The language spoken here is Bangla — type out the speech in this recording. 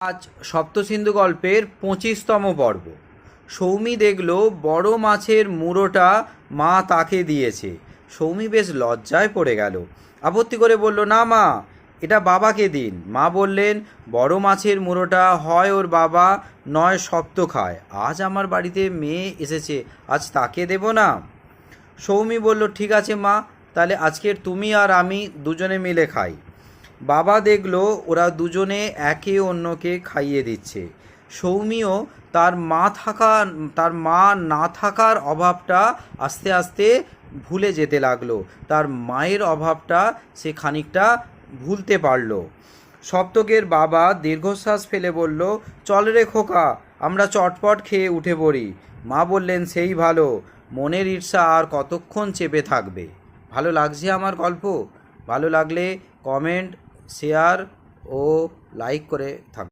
আজ সপ্তসিন্ধু গল্পের পঁচিশতম পর্ব। সৌমি দেখল বড় মাছের মুড়োটা মা তাকে দিয়েছে। সৌমি বেশ লজ্জায় পড়ে গেল। আপত্তি করে বলল, না মা, এটা বাবাকে দিন। মা বললেন, বড় মাছের মুড়োটা হয় ওর বাবা নয় সপ্ত খায়। আজ আমার বাড়িতে মেয়ে এসেছে, আজ তাকে দেব না? সৌমি বলল, ঠিক আছে মা, তাহলে আজকের তুমি আর আমি দুজনে মিলে খাই। বাবা দেখল ওরা দুজনে একে অন্যকে খাইয়ে দিচ্ছে। সৌমিও তার মা থাকা, তার মা না থাকার অভাবটা আস্তে আস্তে ভুলে যেতে লাগল। তার মায়ের অভাবটা সে খানিকটা ভুলতে পারল। সপ্তকের বাবা দীর্ঘশ্বাস ফেলে বলল, চল রে খোকা, আমরা চটপট খেয়ে উঠে পড়ি। মা বললেন, সেই ভালো, মনের ঈর্ষা আর কতক্ষণ চেপে থাকবে? ভালো লাগছে আমার গল্প? ভালো লাগলে কমেন্ট শেয়ার ও লাইক করে থাক।